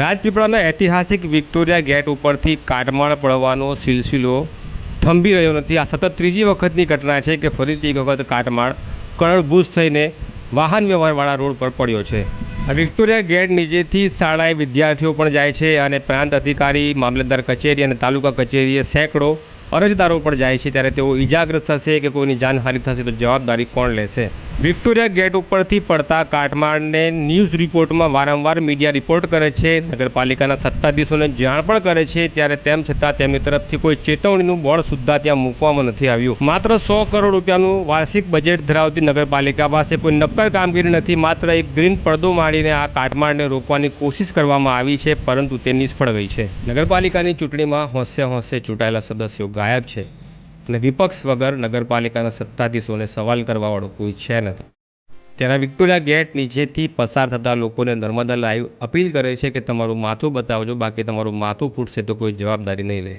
રાજપીપળાના ઐતિહાસિક Victoria gate ઉપરથી કાટમાળ પડવાનો સિલસિલો થંભી રહ્યો નથી. આ સતત ત્રીજી વખતની ઘટના છે કે ફરીથી એક વખત કાટમાળ કરોડભૂત થઈને વાહન વ્યવહારવાળા રોડ પર પડ્યો છે. વિક્ટોરિયા ગેટ નીચેથી શાળાએ વિદ્યાર્થીઓ પણ જાય છે અને પ્રાંત અધિકારી, મામલતદાર કચેરી અને તાલુકા કચેરીએ સેંકડો અરજદારો પણ જાય છે. ત્યારે તેઓ ઈજાગ્રસ્ત થશે કે કોઈની જાનહાનિ થશે તો જવાબદારી કોણ લેશે? વિક્ટોરિયા ગેટ ઉપરથી પડતા કાટમાળને ન્યૂઝ રિપોર્ટમાં વારંવાર મીડિયા રિપોર્ટ કરે છે. નગરપાલિકાના સત્તાધીશોને જાણ પણ કરે છે. ત્યારે તેમ છતાં તેમની તરફથી કોઈ ચેતવણીનું બોર્ડ સુદ્ધા ત્યાં મૂકવામાં નથી આવ્યું. માત્ર સો કરોડ રૂપિયાનું વાર્ષિક બજેટ ધરાવતી નગરપાલિકા પાસે કોઈ નક્કર કામગીરી નથી. માત્ર એક ગ્રીન પડદો માંડીને આ કાટમાળને રોકવાની કોશિશ કરવામાં આવી છે, પરંતુ તે નિષ્ફળ ગઈ છે. નગરપાલિકાની ચૂંટણીમાં હોંશે હોંશે ચૂંટાયેલા સદસ્યો ગાયબ છે. અને વિપક્ષ વગર નગરપાલિકાના સત્તાધીશોને સવાલ કરવાવાળો કોઈ છે નથી. ત્યારે વિક્ટોરિયા ગેટ નીચેથી પસાર થતા લોકોને નર્મદા લાઈવ અપીલ કરે છે કે તમારું માથું બતાવજો, બાકી તમારું માથું ફૂટશે તો કોઈ જવાબદારી નહીં લે